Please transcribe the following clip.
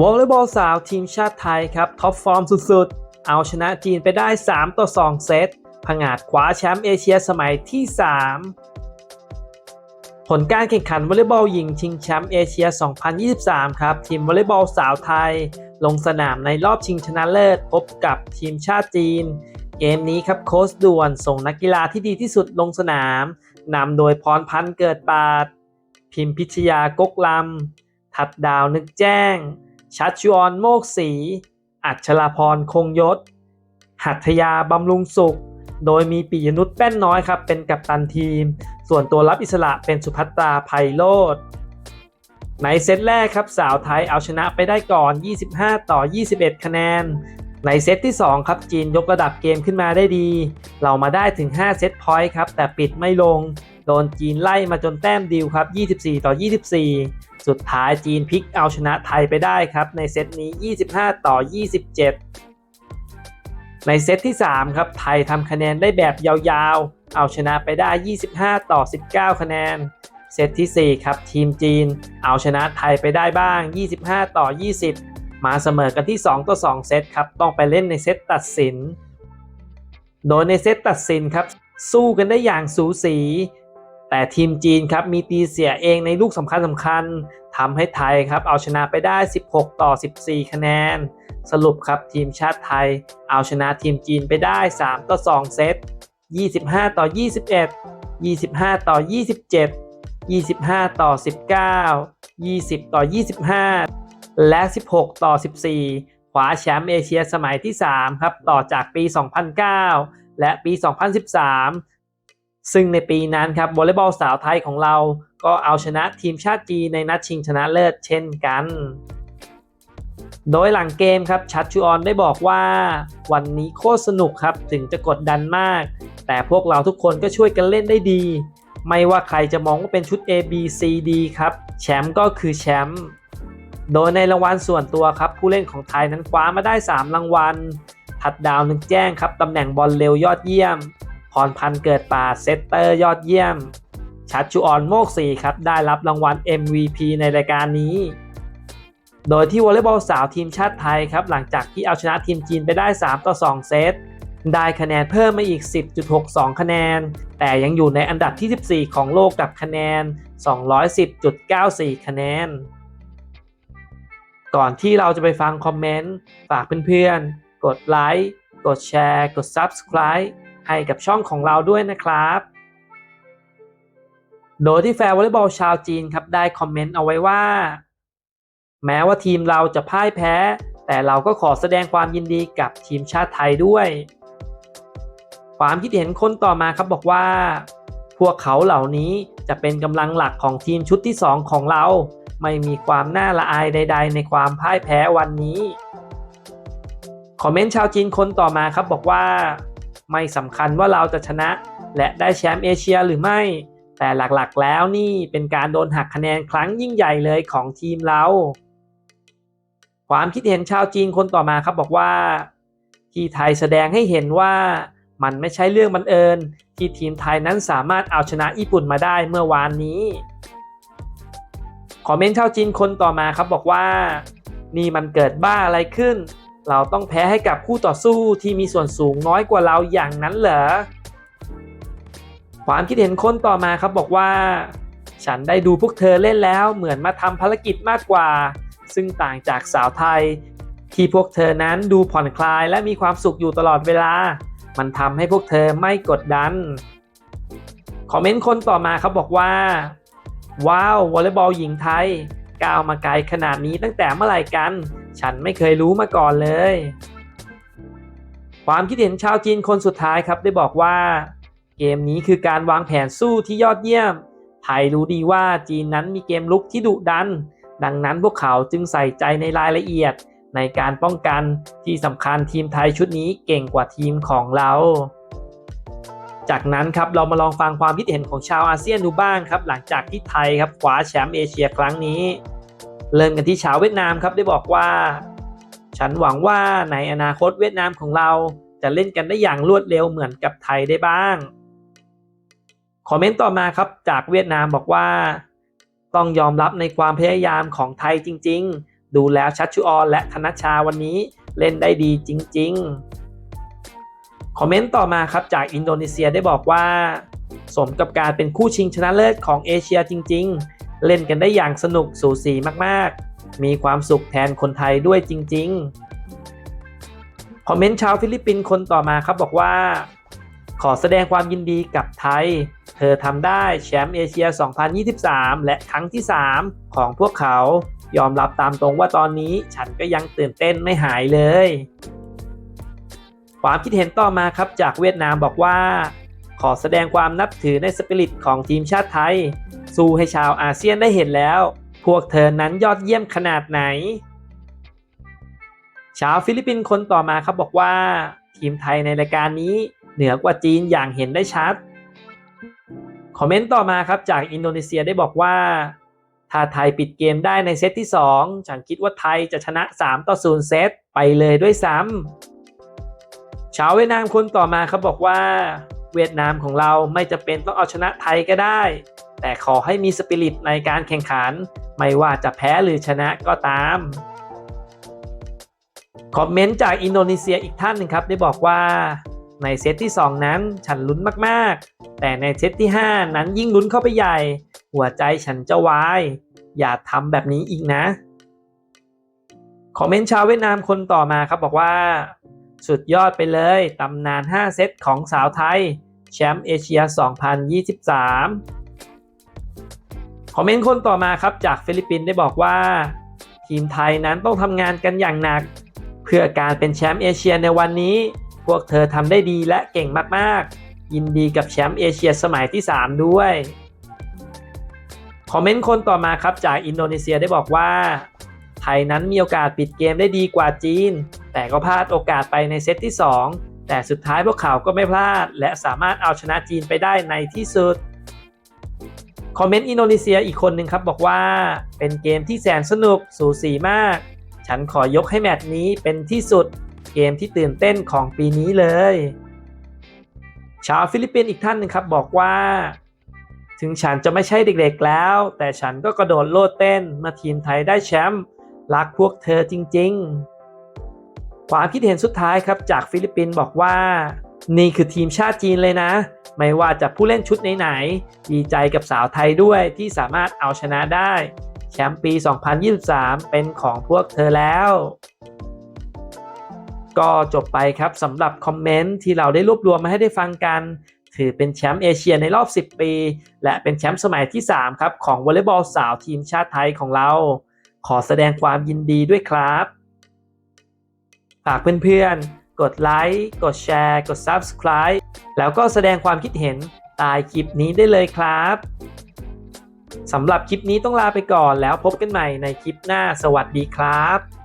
วอลเลย์บอลสาวทีมชาติไทยครับท็อปฟอร์มสุดๆ เอาชนะจีนไปได้ 3 ต่อ 2 เซตผงาดคว้าแชมป์เอเชียสมัยที่ 3 ผลการแข่งขันวอลเลย์บอลหญิงชิงแชมป์เอเชีย 2023 ครับ ทีมวอลเลย์บอลสาวไทย ลงสนามในรอบชิงชนะเลิศพบกับทีมชาติจีน เกมนี้ครับโค้ชด่วนส่งนักกีฬาที่ดีที่สุดลงสนามนำโดยพรพันธ์เกิดปาด พิมพิชยากกลำ ทัดดาวนึกแจ้ง ชัดชวนโมกศรีอัชราพรคงยศ หัตถยาบำรุงสุข โดยมีปิยนุชแป้นน้อยครับ เป็นกัปตันทีม ส่วนตัวรับอิสระเป็นสุภัตราไพโรธในเซตแรกครับสาวไทยเอาชนะไปได้ก่อน 25 ต่อ 21 คะแนน ในเซตที่ 2 ครับจีนยกระดับเกมขึ้นมาได้ดี เรามาได้ถึง 5 เซตพอยต์ครับ แต่ปิดไม่ลง โดนจีนไล่มาจนแต้มดิวครับ 24 ต่อ 24 สุดท้ายจีนพลิกเอาชนะไทยไปได้ครับในเซตนี้ 25 ต่อ 27 ในเซตที่ 3 ครับไทยทำคะแนนได้แบบยาวๆ เอาชนะไปได้ 25 ต่อ 19 คะแนน เซตที่ 4 ครับทีมจีน เอาชนะไทยไปได้บ้าง 25 ต่อ 20 มาเสมอกันที่ 2 ต่อ 2 เซตครับต้องไปเล่นในเซตตัดสิน โดยในเซตตัดสินครับสู้กันได้อย่างสูสี แต่ทีมจีนครับมีตีเสียเองในลูกสำคัญสำคัญทำให้ไทยครับเอาชนะไปได้ 16 ต่อ 14 คะแนน สรุปครับทีมชาติไทย เอาชนะทีมจีนไปได้ 3 ต่อ 2 เซต 25 ต่อ 21 25 ต่อ 27 25 ต่อ 19 20 ต่อ 25 และ 16 ต่อ 14คว้าแชมป์เอเชียสมัยที่ 3 ครับ ต่อจากปี 2009 และปี 2013 ซึ่งในปีนั้นครับวอลเลย์บอลสาวไทยของเรา ก็เอาชนะทีมชาติจีนในนัดชิงชนะเลิศเช่นกัน โดยหลังเกมครับชัดชูออนได้บอกว่า วันนี้โคตรสนุกครับถึงจะกดดันมาก แต่พวกเราทุกคนก็ช่วยกันเล่นได้ดี ไม่ว่าใครจะมองว่าเป็นชุด A B C D ครับแชมป์ก็คือแชมป์โดยในรางวัลส่วนตัวครับผู้เล่นของไทยนั้นคว้ามาได้ 3 รางวัล ทัดดาวนึกแจ้งครับตำแหน่งบอลเร็วยอดเยี่ยม รพันธ์เกิดป่าเซตเตอร์ยอดเยี่ยม ชัดชูออนโมกศรีครับ ได้รับรางวัล MVP ในรายการนี้ โดยที่วอลเลย์บอลสาวทีมชาติไทยครับ หลังจากที่เอาชนะทีมจีนไปได้ 3 ต่อ 2 เซต ได้คะแนนเพิ่มมาอีก 10.62 คะแนน แต่ยังอยู่ในอันดับที่ 14 ของโลกกับคะแนน 210.94 คะแนน ก่อนที่เราจะไปฟังคอมเมนต์ ฝากเพื่อนๆ กดไลค์ กดแชร์ กด Subscribe ให้กับช่องของเราด้วยนะครับ โดยที่แฟร์วอลเลย์บอลชาวจีนครับได้คอมเมนต์เอาไว้ว่า แม้ว่าทีมเราจะพ่ายแพ้ แต่เราก็ขอแสดงความยินดีกับทีมชาติไทยด้วย ความคิดเห็นคนต่อมาครับบอกว่า พวกเขาเหล่านี้จะเป็นกำลังหลักของทีมชุดที่ 2 ของเรา ไม่มีความน่าละอายใด ๆ ในความพ่ายแพ้วันนี้ คอมเมนต์ชาวจีนคนต่อมาครับบอกว่า ไม่สำคัญว่าเราจะชนะ และได้แชมป์เอเชียหรือไม่ แต่หลักๆแล้วนี่เป็นการโดนหักคะแนนครั้งยิ่งใหญ่เลยของทีมเรา ความคิดเห็นชาวจีนคนต่อมาครับบอกว่า ที่ไทยแสดงให้เห็นว่ามันไม่ใช่เรื่องบังเอิญ ที่ทีมไทยนั้นสามารถเอาชนะญี่ปุ่นมาได้เมื่อวานนี้คอมเมนต์ชาวจีนคนต่อมาครับบอกว่า นี่มันเกิดบ้าอะไรขึ้น เราต้องแพ้ให้กับคู่ต่อสู้ที่มีส่วนสูงน้อยกว่าเราอย่างนั้นเหรอ ความคิดเห็นคนต่อมาครับบอกว่า ฉันได้ดูพวกเธอเล่นแล้วเหมือนมาทำภารกิจมากกว่า ซึ่งต่างจากสาวไทย ที่พวกเธอนั้นดูผ่อนคลายและมีความสุขอยู่ตลอดเวลา มันทำให้พวกเธอไม่กดดัน คอมเมนต์คนต่อมาครับบอกว่า ว้าววอลเลย์บอลหญิงไทยก้าวมาไกลขนาดนี้ตั้งแต่เมื่อไหร่กัน ฉันไม่เคยรู้มาก่อนเลย ความคิดเห็นชาวจีนคนสุดท้ายครับได้บอกว่า เกมนี้คือการวางแผนสู้ที่ยอดเยี่ยม ไทยรู้ดีว่าจีนนั้นมีเกมลุกที่ดุดัน ดังนั้นพวกเขาจึงใส่ใจในรายละเอียดในการป้องกันที่สำคัญทีมไทยชุดนี้เก่งกว่าทีมของเรา จากนั้นครับเรามาลองฟังความคิดเห็นของชาวอาเซียนดูบ้างครับ หลังจากที่ไทยครับคว้าแชมป์เอเชียครั้งนี้ เริ่มกันที่ชาวเวียดนามครับได้บอกว่า ฉันหวังว่าในอนาคตเวียดนามของเราจะเล่นกันได้อย่างรวดเร็วเหมือนกับไทยได้บ้าง คอมเมนต์ต่อมาครับจากเวียดนามบอกว่า ต้องยอมรับในความพยายามของไทยจริง ๆ ดูแล้วชัชชุออนและธนชชาวันนี้เล่นได้ดีจริง ๆ คอมเมนต์ต่อมาครับจากอินโดนีเซียได้บอกว่า สมกับการเป็นคู่ชิงชนะเลิศของเอเชียจริง ๆ เล่นกันได้อย่างสนุกสูสีมากๆ มีความสุขแทนคนไทยด้วยจริง ๆ คอมเมนต์ชาวฟิลิปปินส์คนต่อมาครับบอกว่า ขอแสดงความยินดีกับไทย เธอทำได้แชมป์เอเชีย 2023 และครั้งที่ 3 ของพวกเขา ยอมรับตามตรงว่าตอนนี้ฉันก็ยังตื่นเต้นไม่หายเลย ความคิดเห็นต่อมาครับจากเวียดนามบอกว่า ขอแสดงความนับถือในสปิริตของทีมชาติไทย สู้ให้ชาวอาเซียนได้เห็นแล้ว พวกเธอนั้นยอดเยี่ยมขนาดไหน ชาวฟิลิปปินส์คนต่อมาครับบอกว่า ทีมไทยในรายการนี้เหนือกว่าจีนอย่างเห็นได้ชัด คอมเมนต์ต่อมาครับจากอินโดนีเซียได้บอกว่า ถ้าไทยปิดเกมได้ในเซตที่ 2 ฉันคิดว่าไทยจะชนะ 3 ต่อ 0 เซตไปเลยด้วยซ้ำชาวเวียดนามคนต่อมาครับบอกว่า เวียดนามของเราไม่จะเป็นต้องเอาชนะไทยก็ได้ แต่ขอให้มีสปิริตในการแข่งขัน ไม่ว่าจะแพ้หรือชนะก็ตาม คอมเมนต์จากอินโดนีเซียอีกท่านหนึ่งครับ ได้บอกว่าในเซตที่ 2 นั้นฉันลุ้นมากๆ แต่ในเซตที่ 5 นั้นยิ่งลุ้นเข้าไปใหญ่ หัวใจฉันจะวาย อย่าทำแบบนี้อีกนะ คอมเมนต์ชาวเวียดนามคนต่อมาครับบอกว่า สุดยอดไปเลยตำนาน 5 เซตของสาวไทย แชมป์เอเชีย 2023 คอมเมนต์คนต่อมาครับจากฟิลิปปินส์ได้บอกว่า ทีมไทยนั้นต้องทำงานกันอย่างหนัก เพื่อการเป็นแชมป์เอเชียในวันนี้ พวกเธอทำได้ดีและเก่งมากๆ ยินดีกับแชมป์เอเชียสมัยที่ 3 ด้วยคอมเมนต์คนต่อมาครับจากอินโดนีเซียได้บอกว่า ไทยนั้นมีโอกาสปิดเกมได้ดีกว่าจีน แต่ก็พลาดโอกาสไปในเซตที่ 2 แต่สุดท้ายพวกเขาก็ไม่พลาด และสามารถเอาชนะจีนไปได้ในที่สุด คอมเมนต์อินโดนีเซียอีกคนหนึ่งครับบอกว่าเป็นเกมที่แสนสนุกสูสีมาก ฉันขอยกให้แมตช์นี้เป็นที่สุดเกมที่ตื่นเต้นของปีนี้เลย ชาวฟิลิปปินส์อีกท่านหนึ่งครับบอกว่า ถึงฉันจะไม่ใช่เด็กๆแล้ว แต่ฉันก็กระโดดโลดเต้นมื่อทีมไทยได้แชมป์รักพวกเธอจริง ๆ ความคิดเห็นสุดท้ายครับจากฟิลิปปินส์บอกว่า นี่คือทีมชาติจีนเลยนะ ไม่ว่าจะผู้เล่นชุดไหนๆดีใจกับสาวไทยด้วยที่สามารถเอาชนะได้ แชมป์ปี 2023 เป็นของพวกเธอแล้ว ก็จบไปครับสำหรับคอมเมนต์ที่เราได้รวบรวมมาให้ได้ฟังกันถือเป็นแชมป์เอเชียในรอบ 10 ปี และเป็นแชมป์สมัยที่ 3 ครับ ของวอลเลย์บอลสาวทีมชาติไทยของเรา ขอแสดงความยินดีด้วยครับ ฝากเพื่อนๆ กดไลค์กดแชร์กด Subscribe แล้วก็แสดงความคิดเห็นใต้คลิปนี้ได้เลยครับสำหรับคลิปนี้ต้องลาไปก่อนแล้วพบกันใหม่ในคลิปหน้าสวัสดีครับ